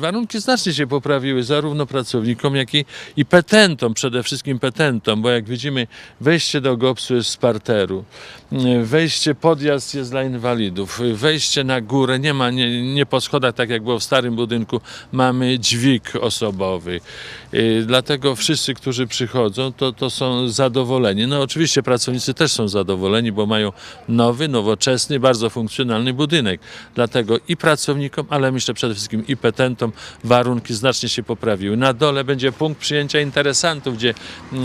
Warunki znacznie się poprawiły zarówno pracownikom, jak i, i petentom, przede wszystkim petentom, bo jak widzimy wejście do GOPS-u jest z parteru, y, wejście, podjazd jest dla inwalidów, wejście na górę, nie ma, nie, nie po schodach, tak jak było w starym budynku, mamy dźwig osobowy. Y, Dlatego wszyscy, którzy przychodzą, to, to są zadowoleni. No oczywiście pracownicy też są zadowoleni, bo mają nowy, nowoczesny, bardzo funkcjonalny budynek. Dlatego i pracownikom, ale myślę przede wszystkim i petentom warunki znacznie się poprawiły. Na dole będzie punkt przyjęcia interesantów, gdzie e,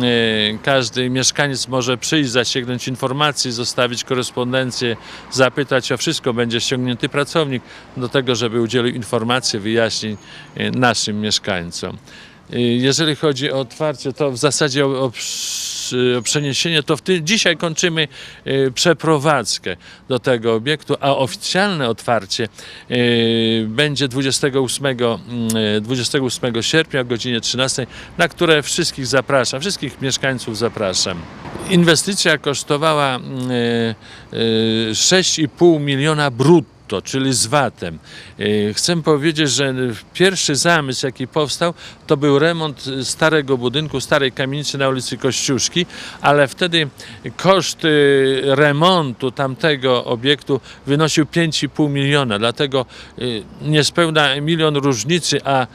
każdy mieszkaniec może przyjść, zasięgnąć informacji, zostawić korespondencję, zapytać o wszystko. Będzie ściągnięty pracownik do tego, żeby udzielił informacji, wyjaśnień e, naszym mieszkańcom. E, Jeżeli chodzi o otwarcie, to w zasadzie o, o, przeniesienie, to w tym, dzisiaj kończymy e, przeprowadzkę do tego obiektu, a oficjalne otwarcie e, będzie 28, mm, e, 28 sierpnia o godzinie 13, na które wszystkich zapraszam, wszystkich mieszkańców zapraszam. Inwestycja kosztowała mm, e, e, 6,5 miliona brutto brutto, czyli z VAT-em. Yy, Chcę powiedzieć, że pierwszy zamysł, jaki powstał, to był remont starego budynku, starej kamienicy na ulicy Kościuszki, ale wtedy koszt yy, remontu tamtego obiektu wynosił 5,5 miliona, dlatego yy, niespełna milion różnicy, a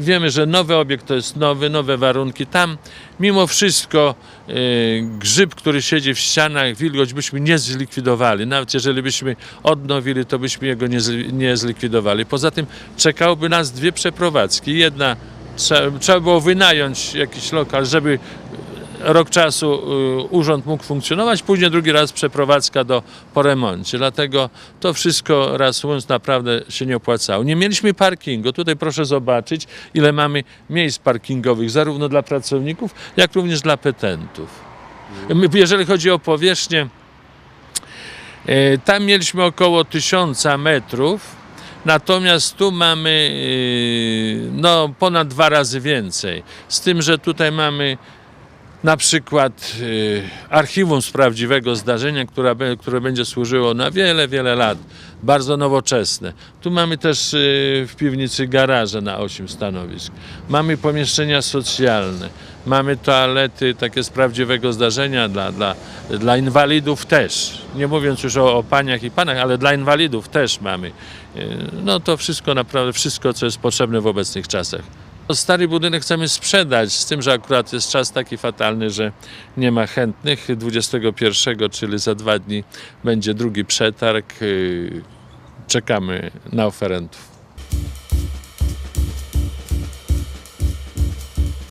wiemy, że nowy obiekt to jest nowy, nowe warunki. Tam mimo wszystko yy, grzyb, który siedzi w ścianach, wilgoć byśmy nie zlikwidowali. Nawet jeżeli byśmy odnowili, to byśmy jego nie, zli- nie zlikwidowali. Poza tym czekałoby nas dwie przeprowadzki. Jedna, trzeba, trzeba było wynająć jakiś lokal, żeby rok czasu y, urząd mógł funkcjonować, później drugi raz przeprowadzka do, po remoncie. Dlatego to wszystko, raz mówiąc, naprawdę się nie opłacało. Nie mieliśmy parkingu. Tutaj proszę zobaczyć, ile mamy miejsc parkingowych, zarówno dla pracowników, jak również dla petentów. Jeżeli chodzi o powierzchnię, e, tam mieliśmy około 1000 metrów, natomiast tu mamy e, no, ponad dwa razy więcej. Z tym, że tutaj mamy na przykład y, archiwum z prawdziwego zdarzenia, które będzie służyło na wiele, wiele lat. Bardzo nowoczesne. Tu mamy też y, w piwnicy garaże na 8 stanowisk. Mamy pomieszczenia socjalne. Mamy toalety takie z prawdziwego zdarzenia dla, dla, dla inwalidów też. Nie mówiąc już o, o paniach i panach, ale dla inwalidów też mamy. Y, No to wszystko naprawdę, wszystko co jest potrzebne w obecnych czasach. Stary budynek chcemy sprzedać, z tym, że akurat jest czas taki fatalny, że nie ma chętnych. 21, czyli za dwa dni, będzie drugi przetarg. Yy, Czekamy na oferentów.